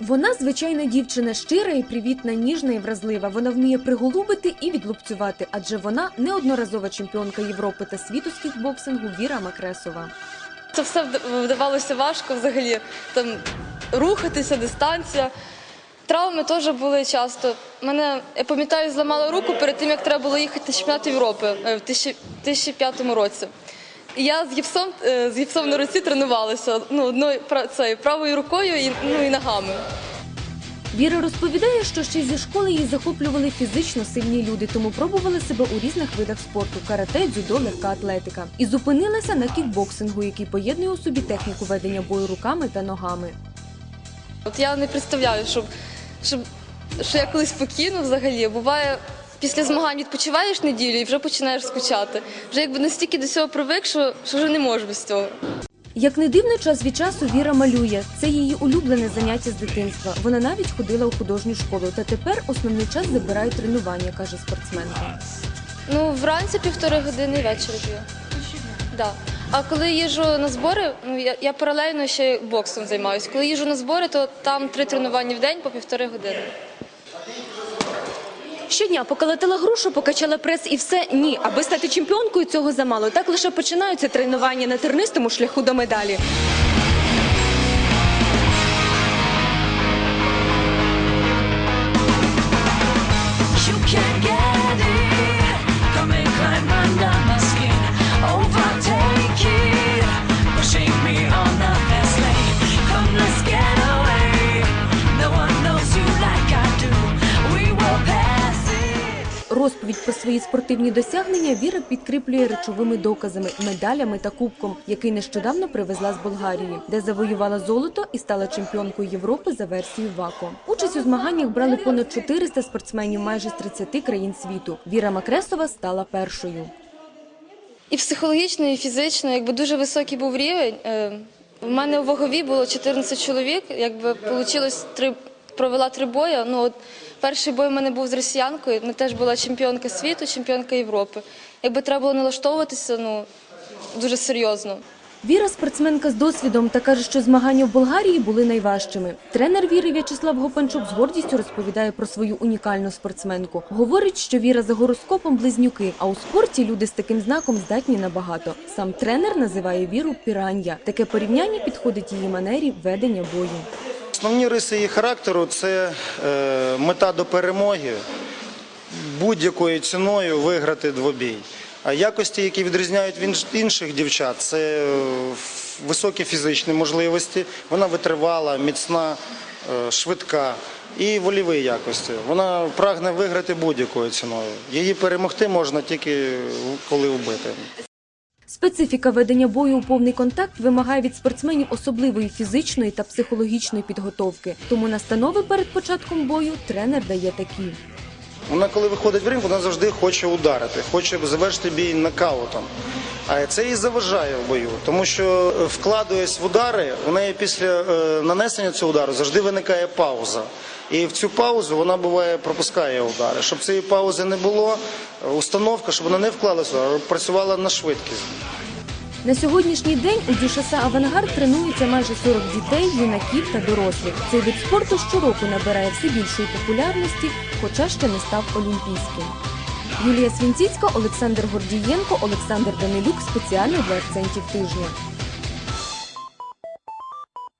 Вона звичайна дівчина, щира і привітна, ніжна і вразлива. Вона вміє приголубити і відлупцювати, адже вона неодноразова чемпіонка Європи та світу з кікбоксингу Віра Макресова. Це все вдавалося важко взагалі. Там рухатися, дистанція. Травми теж були часто. Мене, я пам'ятаю, зламала руку перед тим, як треба було їхати на чемпіонат Європи е, в 2000 2005 році. І я з гіпсом, е, з гіпсом на руці тренувалася ну, одною пра- правою рукою і, ну, і ногами. Віра розповідає, що ще зі школи її захоплювали фізично сильні люди, тому пробували себе у різних видах спорту карате, дзюдо, легка атлетика. І зупинилася на кікбоксингу, який поєднує у собі техніку ведення бою руками та ногами. От я не представляю, щоб, щоб, що я колись покину взагалі. Буває, після змагань відпочиваєш неділю і вже починаєш скучати. Вже якби настільки до цього привик, що, що вже не можеш без цього. Як не дивно, час від часу Віра малює. Це її улюблене заняття з дитинства. Вона навіть ходила у художню школу, та тепер основний час забирає тренування, каже спортсменка. Ну, вранці півтори години ввечері б'ю. Да. А коли їжджу на збори, ну я, я паралельно ще боксом займаюся. Коли їжджу на збори, то там три тренування в день по півтори години. Щодня поколотила грушу, покачала прес і все ні. Аби стати чемпіонкою, цього замало. Так лише починаються тренування на тернистому шляху до медалі. Розповідь про свої спортивні досягнення Віра підкріплює речовими доказами, медалями та кубком, який нещодавно привезла з Болгарії, де завоювала золото і стала чемпіонкою Європи за версією ВАКО. Участь у змаганнях брали понад 400 спортсменів майже з 30 країн світу. Віра Макресова стала першою. І психологічно, і фізично, якби дуже високий був рівень. Е, В мене у вагові було 14 чоловік, якби вийшло три, провела три бої. Ну, от перший бой у мене був з росіянкою, вона теж була чемпіонка світу, чемпіонка Європи. Якби треба було налаштовуватися, ну дуже серйозно. Віра спортсменка з досвідом та каже, що змагання в Болгарії були найважчими. Тренер Віри В'ячеслав Гопанчук з гордістю розповідає про свою унікальну спортсменку. Говорить, що Віра за гороскопом близнюки, а у спорті люди з таким знаком здатні на багато. Сам тренер називає Віру піран'я. Таке порівняння підходить її манері ведення бою. Основні риси її характеру це е, мета до перемоги, будь-якою ціною виграти двобій. А якості, які відрізняють він- інших дівчат, це е, високі фізичні можливості. Вона витривала, міцна, е, швидка і вольові якості. Вона прагне виграти будь-якою ціною. Її перемогти можна тільки коли вбити. Специфіка ведення бою у повний контакт вимагає від спортсменів особливої фізичної та психологічної підготовки. Тому настанови перед початком бою тренер дає такі. Вона, коли виходить в ринг, вона завжди хоче ударити, хоче завершити бій нокаутом. А це їй заважає в бою, тому що е, вкладуясь в удари, у неї після е, нанесення цього удару завжди виникає пауза. І в цю паузу вона буває пропускає удари. Щоб цієї паузи не було, установка, щоб вона не вклалася, а працювала на швидкість. На сьогоднішній день у Дюшаса Авангард тренується майже 40 дітей, юнаків та дорослих. Цей вид спорту щороку набирає все більшої популярності, хоча ще не став олімпійським. Юлія Свінціцька, Олександр Гордієнко, Олександр Данилюк спеціально для акцентів тижня.